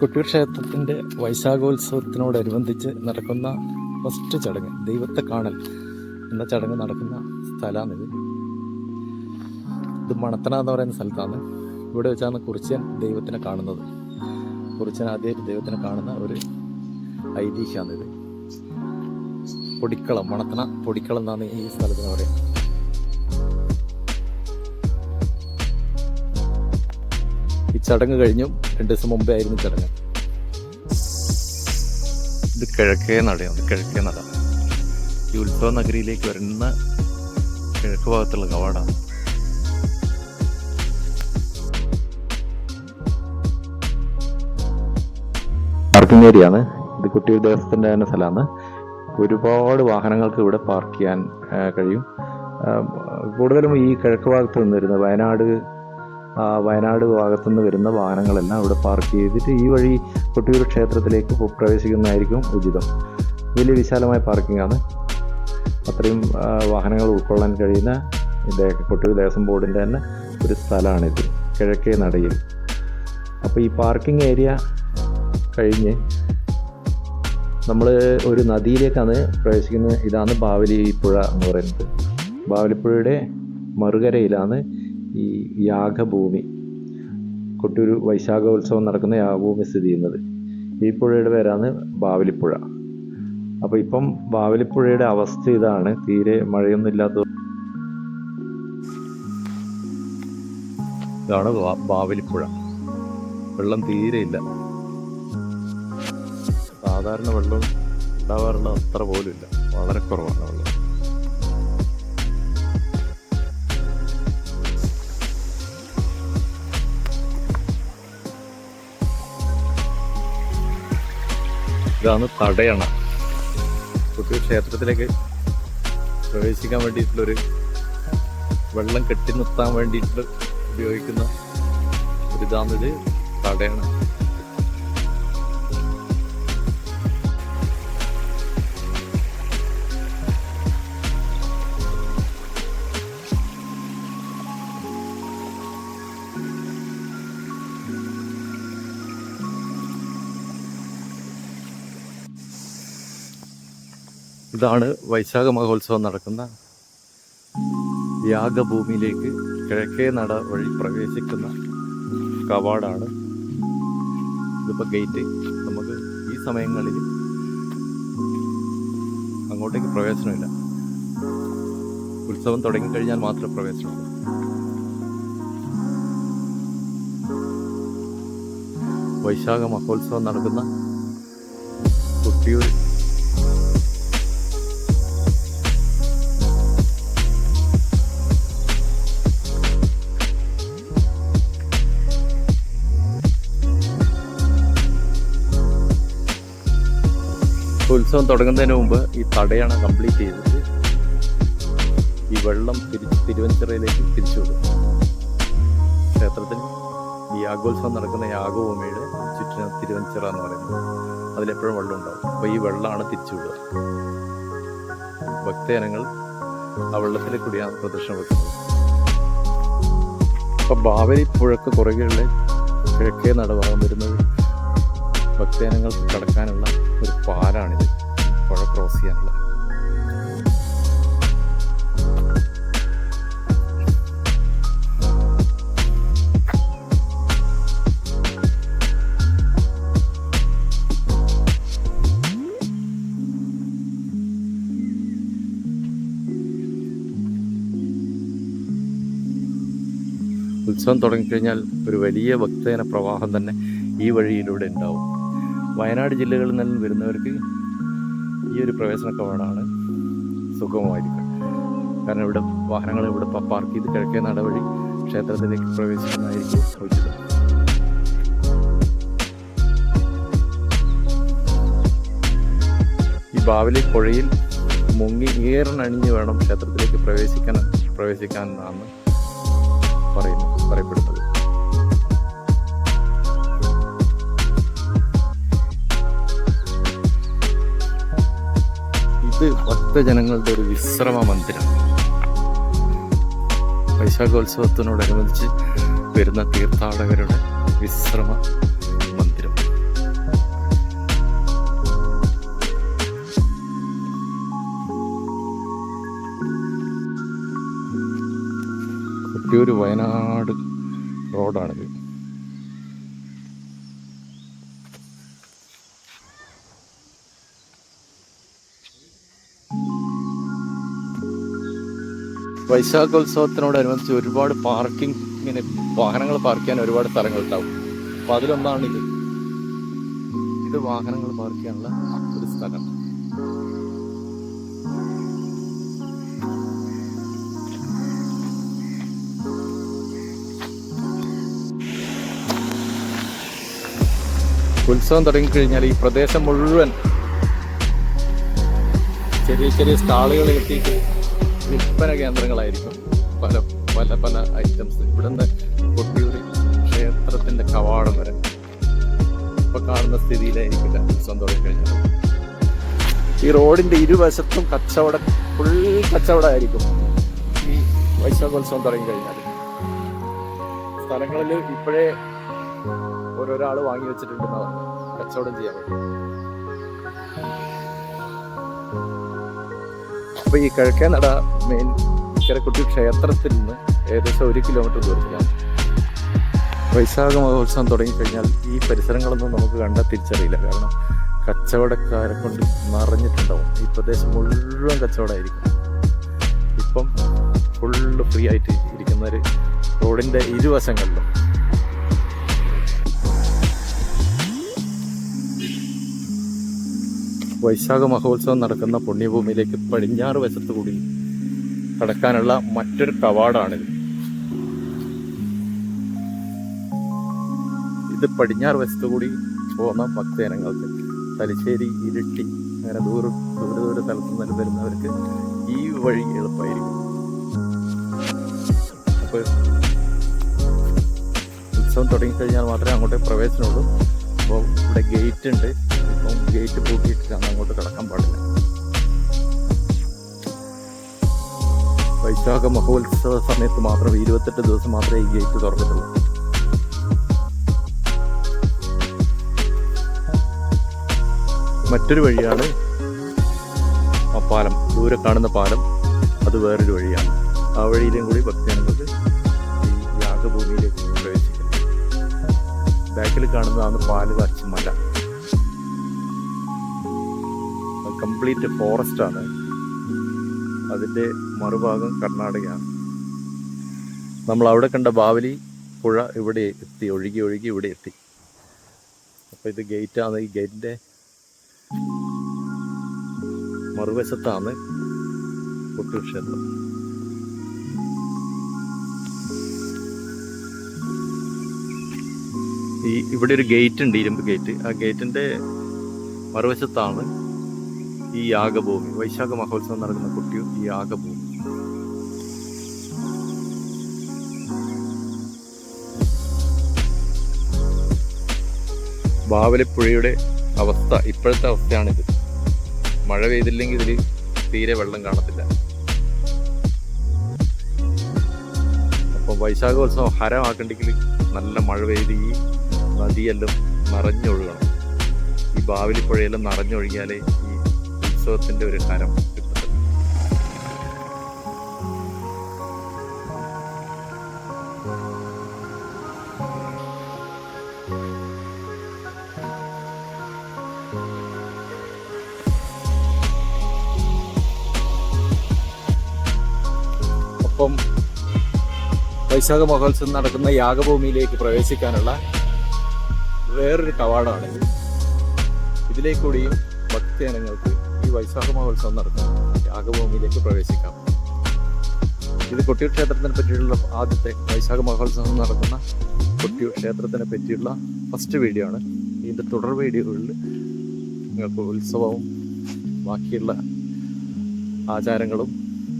കൊട്ടിയൂർ ക്ഷേത്രത്തിന്റെ വൈശാഖോത്സവത്തിനോടനുബന്ധിച്ച് നടക്കുന്ന ഫസ്റ്റ് ചടങ്ങ് ദൈവത്തെ കാണൽ എന്ന ചടങ്ങ് നടക്കുന്ന സ്ഥലമാണിത് ഇത്. മണത്തണ എന്ന് പറയുന്ന സ്ഥലത്താണ്. ഇവിടെ വെച്ചാണ് കുറിച്യൻ ദൈവത്തിനെ കാണുന്നത്. കുറിച്യൻ ആദ്യമായിട്ട് ദൈവത്തിനെ കാണുന്ന ഒരു ഐതിഹ്യമാണിത്. പൊടിക്കളം മണത്തണ പൊടിക്കളം എന്നാണ് ഈ സ്ഥലത്തിന് പറയുന്നത്. ഈ ചടങ്ങ് കഴിഞ്ഞു. രണ്ടു ദിവസം മുമ്പേ ആയിരുന്നു ചടങ്ങ്. ഇത് കിഴക്കേ നടയാണ്. കിഴക്കേ നട. ഈ ഉത്സവ നഗരിയിലേക്ക് വരുന്ന കിഴക്ക് ഭാഗത്തുള്ള കവാടാണ്. പാർക്കിംഗ് ഏരിയ ആണ് ഇത് കുട്ടി ദേവസ്ഥത്തിന്റെ തന്നെ സ്ഥലമാണ്. ഒരുപാട് വാഹനങ്ങൾക്ക് ഇവിടെ പാർക്ക് ചെയ്യാൻ കഴിയും. കൂടുതലും ഈ കിഴക്ക് ഭാഗത്ത് നിന്ന് വരുന്ന വയനാട് വയനാട് ഭാഗത്തുനിന്ന് വരുന്ന വാഹനങ്ങളെല്ലാം ഇവിടെ പാർക്ക് ചെയ്തിട്ട് ഈ വഴി കൊട്ടിയൂർ ക്ഷേത്രത്തിലേക്ക് പ്രവേശിക്കുന്നതായിരിക്കും ഉചിതം. വലിയ വിശാലമായ പാർക്കിംഗ് ആണ്. അത്രയും വാഹനങ്ങൾ ഉൾക്കൊള്ളാൻ കഴിയുന്ന കൊട്ടിയൂർ ദേവസ്വം ബോർഡിന്റെ തന്നെ ഒരു സ്ഥലമാണിത് കിഴക്കേ നടയിൽ. അപ്പോൾ ഈ പാർക്കിംഗ് ഏരിയ കഴിഞ്ഞ് നമ്മൾ ഒരു നദിയിലേക്കാണ് പ്രവേശിക്കുന്നത് ഇതാണ് ബാവലി പുഴ എന്ന് പറയുന്നത്. ബാവലിപ്പുഴയുടെ മറുകരയിലാണ് ഈ യാഗഭൂമി. കൊട്ടൂർ വൈശാഖോത്സവം നടക്കുന്ന യാഗഭൂമി സ്ഥിതി ചെയ്യുന്നത്. ഈ പുഴയുടെ പേരാണ് ബാവലിപ്പുഴ. അപ്പോൾ ഇപ്പം ബാവലിപ്പുഴയുടെ അവസ്ഥ ഇതാണ്. തീരെ മഴയൊന്നും ഇല്ലാത്ത ഇതാണ് ബാവലിപ്പുഴ. വെള്ളം തീരെ ഇല്ല. സാധാരണ വെള്ളം ഉണ്ടാവാറുള്ള അത്ര പോലും ഇല്ല. വളരെ കുറവാണ് വെള്ളം. ഇതാണ് തടയണ. കൊട്ടിയൂർ ക്ഷേത്രത്തിലേക്ക് പ്രവേശിക്കാൻ വേണ്ടിയിട്ടുള്ളൊരു വെള്ളം കെട്ടി നിർത്താൻ വേണ്ടിയിട്ട് ഉപയോഗിക്കുന്ന ഒരു ഇതാണിത് തടയണ. ഇതാണ് വൈശാഖ മഹോത്സവം നടക്കുന്ന യാഗഭൂമിയിലേക്ക് കിഴക്കേ നട വഴി പ്രവേശിക്കുന്ന കവാടാണ്. ഇതിപ്പോൾ ഗേറ്റ് നമുക്ക് ഈ സമയങ്ങളിൽ അങ്ങോട്ടേക്ക് പ്രവേശനമില്ല. ഉത്സവം തുടങ്ങിക്കഴിഞ്ഞാൽ മാത്രമേ പ്രവേശനമുള്ളൂ. വൈശാഖ മഹോത്സവം നടക്കുന്ന കൊട്ടിയൂർ ഉത്സവം തുടങ്ങുന്നതിന് മുമ്പ് ഈ തടയണ കംപ്ലീറ്റ് ചെയ്തിട്ട് ഈ വെള്ളം തിരിച്ച് തിരുവഞ്ചിറയിലേക്ക് തിരിച്ചുവിടും ക്ഷേത്രത്തിൽ ഈ യാഗോത്സവം നടക്കുന്ന യാഗഭൂമിയുടെ ചുറ്റിന് തിരുവഞ്ചിറ എന്ന് പറയുന്നത് അതിലെപ്പോഴും വെള്ളം ഉണ്ടാവും. അപ്പോൾ ഈ വെള്ളമാണ് തിരിച്ചു വിടുക. ഭക്തജനങ്ങൾ ആ വെള്ളത്തിൽ കൂടിയാണ് പ്രദർശനം വെക്കുന്നത് അപ്പോൾ ബാവലി പുഴക്ക് പുറകെയുള്ള കിഴക്കേ നടഭാഗം വരുന്നത് ഭക്തജനങ്ങൾക്ക് കടക്കാനുള്ള ഒരു പാലാണിത്. ക്രോസ് ഉത്സവം തുടങ്ങിക്കഴിഞ്ഞാൽ ഒരു വലിയ ഭക്തജന പ്രവാഹം തന്നെ ഈ വഴിയിലൂടെ ഉണ്ടാവും. വയനാട് ജില്ലകളിൽ നിന്ന് വരുന്നവർക്ക് ഈ ഒരു പ്രവേശന കവാടാണ് സുഗമമായിരിക്കും കാരണം ഇവിടെ വാഹനങ്ങൾ ഇവിടെ പാർക്ക് ചെയ്ത് കിഴക്കേ നടവഴി ക്ഷേത്രത്തിലേക്ക് പ്രവേശിക്കുന്നതായിരിക്കും ഉചിതം. ഈ ബാവലി പുഴയിൽ മുങ്ങി ഏറിനണിഞ്ഞ് വേണം ക്ഷേത്രത്തിലേക്ക് പ്രവേശിക്കാൻ പ്രവേശിക്കാൻ എന്നാണ് പറയുന്നത് പറയപ്പെടുന്നത്. ഇത് ഭക്തജനങ്ങളുടെ ഒരു വിശ്രമ മന്ദിരം. വൈശാഖോത്സവത്തിനോടനുബന്ധിച്ച് വരുന്ന തീർത്ഥാടകരുടെ വിശ്രമ മന്ദിരം. കൊട്ടിയൂർ വയനാട് റോഡാണിത്. വൈശാഖോത്സവത്തിനോടനുബന്ധിച്ച് ഒരുപാട് പാർക്കിംഗ് ഇങ്ങനെ വാഹനങ്ങൾ പാർക്ക് ചെയ്യാൻ ഒരുപാട് സ്ഥലങ്ങൾ ഉണ്ടാവും അപ്പൊ അതിലൊന്നാണ് ഇത്. ഇത് വാഹനങ്ങൾ പാർക്ക് ചെയ്യാനുള്ള ഒരു സ്ഥലം. ഉത്സവം തുടങ്ങിക്കഴിഞ്ഞാൽ ഈ പ്രദേശം മുഴുവൻ ചെറിയ ചെറിയ സ്റ്റാളുകൾ കെട്ടിയിട്ട് വിൽപ്പന കേന്ദ്രങ്ങളായിരിക്കും പല പല പല ഐറ്റംസ് ഇവിടുന്ന് കൊട്ടിയൂരി ക്ഷേത്രത്തിന്റെ കവാടം വരെ ഇപ്പൊ കാണുന്ന സ്ഥിതിയിലായിരിക്കില്ല. ഉത്സവം തുടങ്ങിക്കഴിഞ്ഞാൽ ഈ റോഡിന്റെ ഇരുവശത്തും കച്ചവട ഫുൾ കച്ചവടമായിരിക്കും. ഈ വൈശാഖോത്സവം തുടങ്ങിക്കഴിഞ്ഞാൽ സ്ഥലങ്ങളിൽ ഇപ്പോഴേ ഓരോരാൾ വാങ്ങി വെച്ചിട്ടുണ്ടെന്നാണ് കച്ചവടം ചെയ്യാൻ വേണ്ടി അപ്പൊ ഈ കിഴക്കേനട മെയിൻ കിഴക്കുട്ടി ക്ഷേത്രത്തിൽ നിന്ന് ഏകദേശം ഒരു കിലോമീറ്റർ ദൂരത്തിലാണ്. വൈശാഖ മഹോത്സവം തുടങ്ങിക്കഴിഞ്ഞാൽ ഈ പരിസരങ്ങളൊന്നും നമുക്ക് കണ്ടാൽ തിരിച്ചറിയില്ല. കാരണം കച്ചവടക്കാരെ കൊണ്ട് നിറഞ്ഞിട്ടുണ്ടാവും. ഈ പ്രദേശം മുഴുവൻ കച്ചവടമായിരിക്കും. ഇപ്പം ഫുള്ള് ഫ്രീ ആയിട്ട് ഇരിക്കുന്നവർ റോഡിന്റെ ഇരുവശങ്ങളിലും വൈശാഖ മഹോത്സവം നടക്കുന്ന പുണ്യഭൂമിയിലേക്ക് പടിഞ്ഞാറ് വശത്ത് കൂടി കടക്കാനുള്ള മറ്റൊരു കവാടാണിത്. ഇത് പടിഞ്ഞാറ് വശത്ത് കൂടി പോകുന്ന ഭക്തജനങ്ങൾക്ക് തലശ്ശേരി ഇരിട്ടി അങ്ങനെ ദൂര ദൂര ദൂര സ്ഥലത്ത് നിന്ന് വരുന്നവർക്ക് ഈ വഴി എളുപ്പമായിരിക്കും. അപ്പോൾ ഉത്സവം തുടങ്ങിക്കഴിഞ്ഞാൽ മാത്രമേ അങ്ങോട്ടേ പ്രവേശനമുള്ളൂ. അപ്പോൾ ഇവിടെ ഗേറ്റ് ഉണ്ട് ഇപ്പം ഗേറ്റ് പൂട്ടിയിട്ടാണ് അങ്ങോട്ട് കിടക്കാൻ പാടില്ല. വൈശാഖ മഹോത്സവ സമയത്ത് മാത്രം ഇരുപത്തെട്ട് ദിവസം മാത്രമേ ഈ ഗേറ്റ് തുറന്നിട്ടുള്ളൂ. മറ്റൊരു വഴിയാണ് ആ പാലം. ദൂരെ കാണുന്ന പാലം അത് വേറൊരു വഴിയാണ്. ആ വഴിയിലും കൂടി ഭക്തജനങ്ങൾക്ക് ഈ യാഗഭൂമിയിലേക്ക് പ്രവേശിക്കാം. ബാക്കിൽ കാണുന്നതാണ് പാൽ കാച്ചി മല. കംപ്ലീറ്റ് ആണ്. അതിന്റെ മറുഭാഗം കർണാടകയാണ്. നമ്മൾ അവിടെ കണ്ട ബാവലി പുഴ ഇവിടെ എത്തി ഒഴുകി ഒഴുകി ഇവിടെ എത്തി. അപ്പോൾ ഇത് ഗേറ്റാണ് ഈ ഗേറ്റിന്റെ മറുവശത്താണ് കൊട്ടൂർ ക്ഷേത്രം ഈ ഇവിടെ ഒരു ഗേറ്റ് ഉണ്ട് ഇരുമ്പ് ഗേറ്റ് ആ ഗേറ്റിന്റെ മറുവശത്താണ് ഈ യാഗഭൂമി വൈശാഖ മഹോത്സവം നടക്കുന്ന കുട്ടിയും ഈ യാഗഭൂമി ബാവലിപ്പുഴയുടെ അവസ്ഥ ഇപ്പോഴത്തെ അവസ്ഥയാണിത്. മഴ പെയ്തില്ലെങ്കിൽ ഇതിൽ തീരെ വെള്ളം കാണത്തില്ല. അപ്പം വൈശാഖോത്സവം ഹരമാക്കണ്ടെങ്കിൽ നല്ല മഴ പെയ്ത് ഈ നദിയെല്ലാം നിറഞ്ഞൊഴുകണം. ഈ ബാവലിപ്പുഴയെല്ലാം നിറഞ്ഞൊഴുകിയാലേ ഉത്സവത്തിന്റെ ഒരു ഹരം ഒപ്പം വൈശാഖ മഹോത്സവം നടക്കുന്ന യാഗഭൂമിയിലേക്ക് പ്രവേശിക്കാനുള്ള വേറൊരു കവാടമാണിത്. ഇതിലേക്കൂടിയും ഭക്തജനങ്ങൾക്ക് ഈ വൈശാഖ മഹോത്സവം നടക്കും. യാഗഭൂമിയിലേക്ക് പ്രവേശിക്കാം. ഇത് കൊട്ടിയൂർ ക്ഷേത്രത്തിനെ പറ്റിയുള്ള ആദ്യത്തെ വൈശാഖ മഹോത്സവം നടക്കുന്ന കൊട്ടിയൂർ ക്ഷേത്രത്തിനെ പറ്റിയുള്ള ഫസ്റ്റ് വീഡിയോ ആണ്. ഇതിന്റെ തുടർ വീഡിയോകളിൽ നിങ്ങൾക്ക് ഉത്സവവും ബാക്കിയുള്ള ആചാരങ്ങളും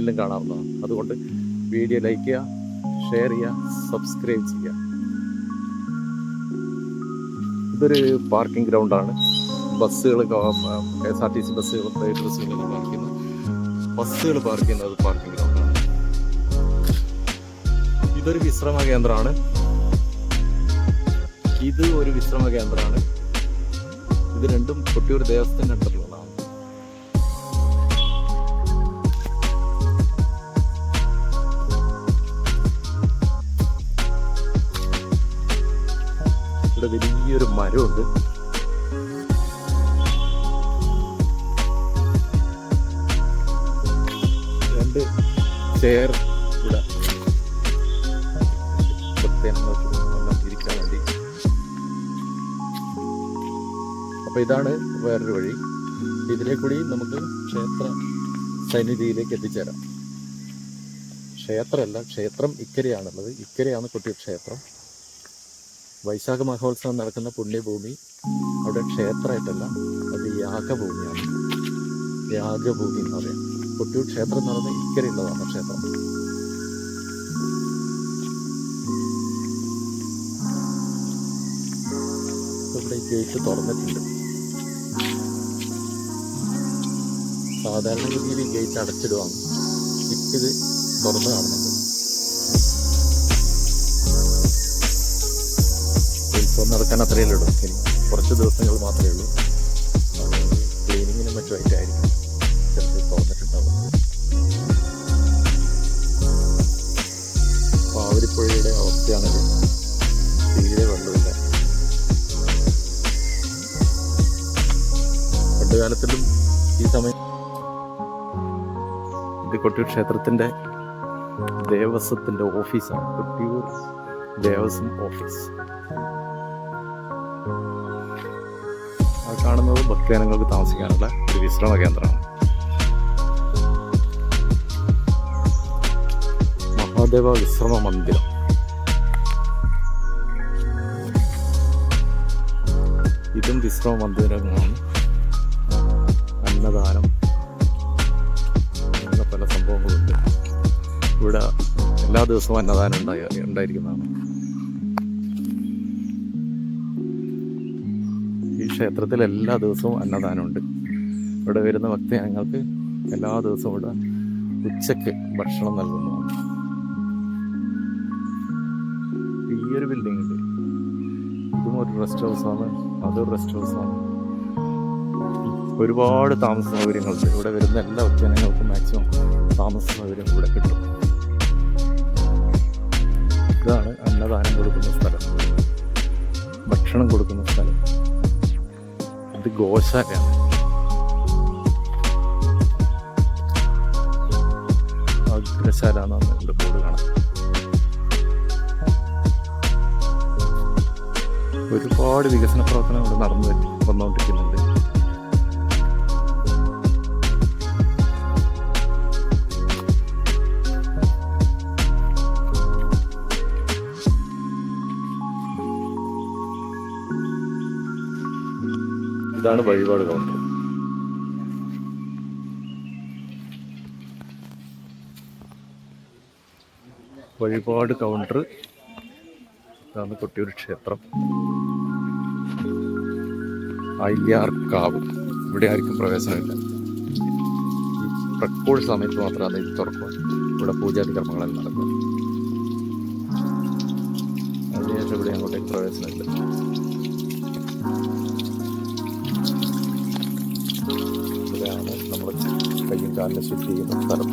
എല്ലാം കാണാവുന്നതാണ്. അതുകൊണ്ട് വീഡിയോ ലൈക്ക് ചെയ്യുക ഷെയർ ചെയ്യുക സബ്സ്ക്രൈബ് ചെയ്യുക. ഇതൊരു പാർക്കിംഗ് ഗ്രൗണ്ടാണ് ബസ്സുകൾ K S R T C ബസ്സുകൾ പ്രൈവറ്റ് ബസ്സുകളൊക്കെ പാർക്ക് ചെയ്യുന്നത് ബസ്സുകൾ പാർക്ക് ചെയ്യുന്നത് പാർക്കിംഗ് ഗ്രൗണ്ടാണ് ഇതൊരു വിശ്രമ കേന്ദ്രമാണ്. ഇത് ഒരു വിശ്രമ കേന്ദ്രമാണ്. ഇത് രണ്ടും കൊട്ടിയൂർ ദേവസ്ഥന്റെ അണ്ടറിലുള്ളതാണ് ഇവിടെ വലിയൊരു മരമുണ്ട്. ചെയർ ഇവിടെ ഇരിക്കാൻ ഇതാണ് വേറൊരു വഴി. ഇതിലെ കൂടി നമുക്ക് ക്ഷേത്ര സന്നിധിയിലേക്ക് എത്തിച്ചേരാം. ക്ഷേത്രമല്ല ക്ഷേത്രം ഇക്കരയാണുള്ളത്. ഇക്കരയാണ് കൊട്ടിയൂർ ക്ഷേത്രം. വൈശാഖ മഹോത്സവം നടക്കുന്ന പുണ്യഭൂമി അവിടെ ക്ഷേത്രമായിട്ടല്ല അത് യാഗഭൂമിയാണ്. യാഗഭൂമി എന്ന് പറയാം. കൊട്ടിയൂർ ക്ഷേത്രം എന്ന് പറയുന്നത് ഇക്കരയുള്ളതാണ് ക്ഷേത്രം. ഇവിടെ ഗേറ്റ് തുറന്നിട്ടുണ്ട്. സാധാരണഗതിയിൽ ഗേറ്റ് അടച്ചിടുവാണ്. ഇത് തുറന്ന് കാണുന്നുണ്ട്. ഉത്സവം നടക്കാൻ അത്രയല്ലേ ഉള്ളൂ. കുറച്ച് ദിവസങ്ങൾ മാത്രമേ ഉള്ളൂ. ഇത് കൊട്ടിയൂർ ക്ഷേത്രത്തിന്റെ ദേവസ്വത്തിന്റെ ഓഫീസാണ്. കൊട്ടിയൂർ ദേവസ്വം ഓഫീസ്. കാണുന്നത് ഭക്തജനങ്ങൾക്ക് താമസിക്കാനുള്ള ഒരു വിശ്രമ കേന്ദ്രമാണ്. മഹാദേവ വിശ്രമ മന്ദിരം. ഇതും വിശ്രമ മന്ദിരങ്ങളാണ്. അന്നദാനം. എല്ലാ ദിവസവും അന്നദാനം ഉണ്ടായി ഉണ്ടായിരിക്കുന്നതാണ്. ഈ ക്ഷേത്രത്തിൽ എല്ലാ ദിവസവും അന്നദാനമുണ്ട്. ഇവിടെ വരുന്ന ഭക്തി ഞങ്ങൾക്ക് എല്ലാ ദിവസവും ഇവിടെ ഉച്ചയ്ക്ക് ഭക്ഷണം നൽകുന്നു ഈ ഒരു ബിൽഡിംഗ് ഉണ്ട് ഇതും ഒരു റെസ്റ്റ് ഹൗസാണ് അതൊരു റെസ്റ്റ് ഹൗസാണ്. ഒരുപാട് താമസ സൗകര്യങ്ങളുണ്ട്. ഇവിടെ വരുന്ന എല്ലാ ഉച്ചനങ്ങൾക്കും മാക്സിമം താമസ സൗകര്യം ഇവിടെ കിട്ടും. അന്നദാനം കൊടുക്കുന്ന സ്ഥലം. ഭക്ഷണം കൊടുക്കുന്ന സ്ഥലം. അത് ഗോശാലയാണ് അഗ്രശാല എന്നാണ് ഇവിടെ ബോർഡ് കാണാം ഒരുപാട് വികസന പ്രവർത്തനങ്ങൾ നടന്നു വന്നുകൊണ്ടിരിക്കുന്നുണ്ട്. ഇതാണ് വഴിപാട് കൗണ്ടർ. വഴിപാട് കൗണ്ടർ ഇതാണ് കൊട്ടിയൂർ ക്ഷേത്രം. അയ്യാർക്കാവ് ഇവിടെ ആർക്കും പ്രവേശനമില്ല. പ്രക്കോൾ സമയത്ത് മാത്രമാണ് ഇത് തുറക്കുക ഇവിടെ പൂജാതി കർമ്മങ്ങളെല്ലാം നടക്കുക. അതിനുശേഷം ഇവിടെ അങ്ങോട്ടേക്ക് പ്രവേശനമില്ല. ഇവിടെയാണ് നമ്മൾ കയ്യും കാലിനെ ശുദ്ധി ചെയ്യുന്ന സ്ഥലം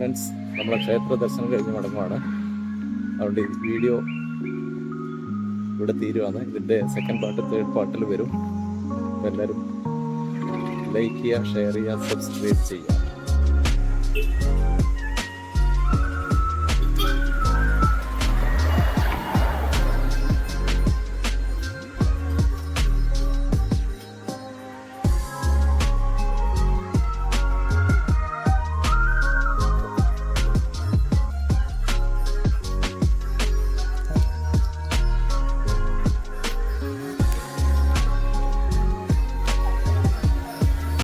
ഫ്രണ്ട്സ് നമ്മുടെ ക്ഷേത്ര ദർശനം കഴിഞ്ഞ് മടങ്ങുവാണ്. അതുകൊണ്ട് വീഡിയോ ഇവിടെ തീരുവാണ്. ഇതിന്റെ സെക്കൻഡ് പാർട്ട് തേർഡ് പാർട്ടിൽ വരും. എല്ലാവരും ലൈക്ക് ചെയ്യുക ഷെയർ ചെയ്യുക സബ്സ്ക്രൈബ് ചെയ്യുക.